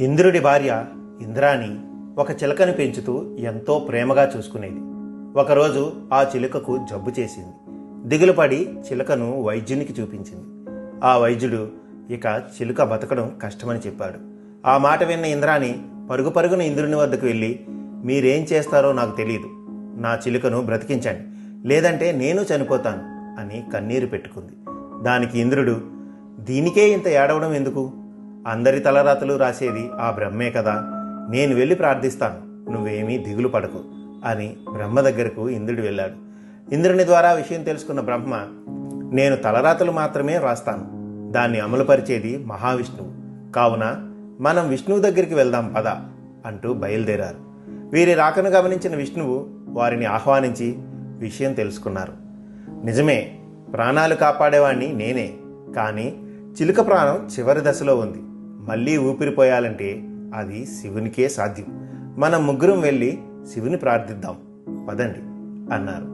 ఇంద్రుడి భార్య ఇంద్రాణి ఒక చిలకను పెంచుతూ ఎంతో ప్రేమగా చూసుకునేది. ఒకరోజు ఆ చిలుకకు జబ్బు చేసింది. దిగులుపడి చిలుకను వైద్యునికి చూపించింది. ఆ వైద్యుడు ఇక చిలుక బతకడం కష్టమని చెప్పాడు. ఆ మాట విన్న ఇంద్రాణి పరుగు పరుగున ఇంద్రుని వద్దకు వెళ్ళి మీరేం చేస్తారో నాకు తెలియదు. నా చిలుకను బ్రతికించండి. లేదంటే నేను చనిపోతాను అని కన్నీరు పెట్టుకుంది. దానికి ఇంద్రుడు దీనికే ఇంత ఏడవడం ఎందుకు? అందరి తలరాతలు రాసేది ఆ బ్రహ్మే కదా. నేను వెళ్ళి ప్రార్థిస్తాను. నువ్వేమీ దిగులు పడకు అని బ్రహ్మ దగ్గరకు ఇంద్రుడు వెళ్ళాడు. ఇంద్రుని ద్వారా విషయం తెలుసుకున్న బ్రహ్మ నేను తలరాతలు మాత్రమే రాస్తాను. దాన్ని అమలుపరిచేది మహావిష్ణువు. కావున మనం విష్ణువు దగ్గరికి వెళ్దాం పద అంటూ బయలుదేరారు. వీరి రాకను గమనించిన విష్ణువు వారిని ఆహ్వానించి విషయం తెలుసుకున్నారు. నిజమే ప్రాణాలు కాపాడేవాణ్ణి నేనే కానీ చిలుక ప్రాణం చివరి దశలో ఉంది. మళ్ళీ ఊపిరిపోయాలంటే అది శివునికే సాధ్యం. మనం ముగ్గురం వెళ్ళి శివుని ప్రార్థిద్దాం. పదండి అన్నారు.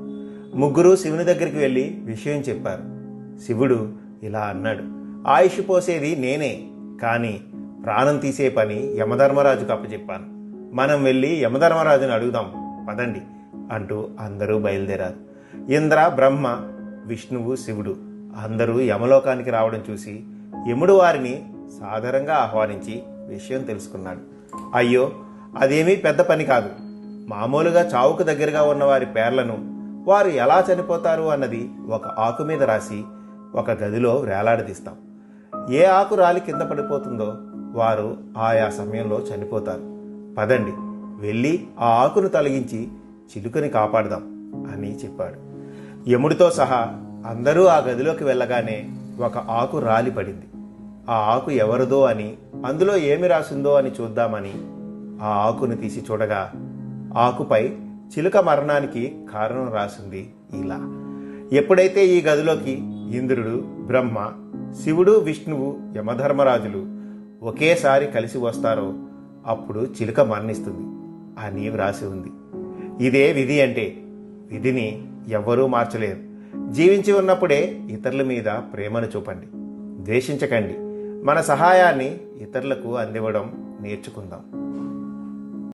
ముగ్గురు శివుని దగ్గరికి వెళ్ళి విషయం చెప్పారు. శివుడు ఇలా అన్నాడు ఆయుష్ పోసేది నేనే కానీ ప్రాణం తీసే పని యమధర్మరాజుకు అప్పచెప్పాను మనం వెళ్ళి యమధర్మరాజుని అడుగుదాం పదండి అంటూ అందరూ బయలుదేరారు. ఇంద్ర బ్రహ్మ విష్ణువు శివుడు అందరూ యమలోకానికి రావడం చూసి యముడు వారిని సాదరంగా ఆహ్వానించి విషయం తెలుసుకున్నాడు. అయ్యో అదేమీ పెద్ద పని కాదు. మామూలుగా చావుకు దగ్గరగా ఉన్న వారి పేర్లను వారు ఎలా చనిపోతారు అన్నది ఒక ఆకు మీద రాసి ఒక గదిలో వేలాడదీస్తాం. ఏ ఆకు రాలి కింద పడిపోతుందో వారు ఆయా సమయంలో చనిపోతారు. పదండి వెళ్ళి ఆ ఆకును తొలగించి చిలుకని కాపాడదాం అని చెప్పాడు. యముడితో సహా అందరూ ఆ గదిలోకి వెళ్ళగానే ఒక ఆకు రాలి పడింది. ఆ ఆకు ఎవరిదో అని అందులో ఏమి రాసిందో అని చూద్దామని ఆ ఆకును తీసి చూడగా ఆకుపై చిలుక మరణానికి కారణం రాసింది ఇలా. ఎప్పుడైతే ఈ గదిలోకి ఇంద్రుడు బ్రహ్మ శివుడు విష్ణువు యమధర్మరాజులు ఒకేసారి కలిసి వస్తారో అప్పుడు చిలుక మరణిస్తుంది అని వ్రాసి ఉంది. ఇదే విధి అంటే విధిని ఎవ్వరూ మార్చలేరు. జీవించి ఉన్నప్పుడే ఇతరుల మీద ప్రేమను చూపండి. ద్వేషించకండి. మన సహాయాన్ని ఇతరులకు అందివ్వడం నేర్చుకుందాం.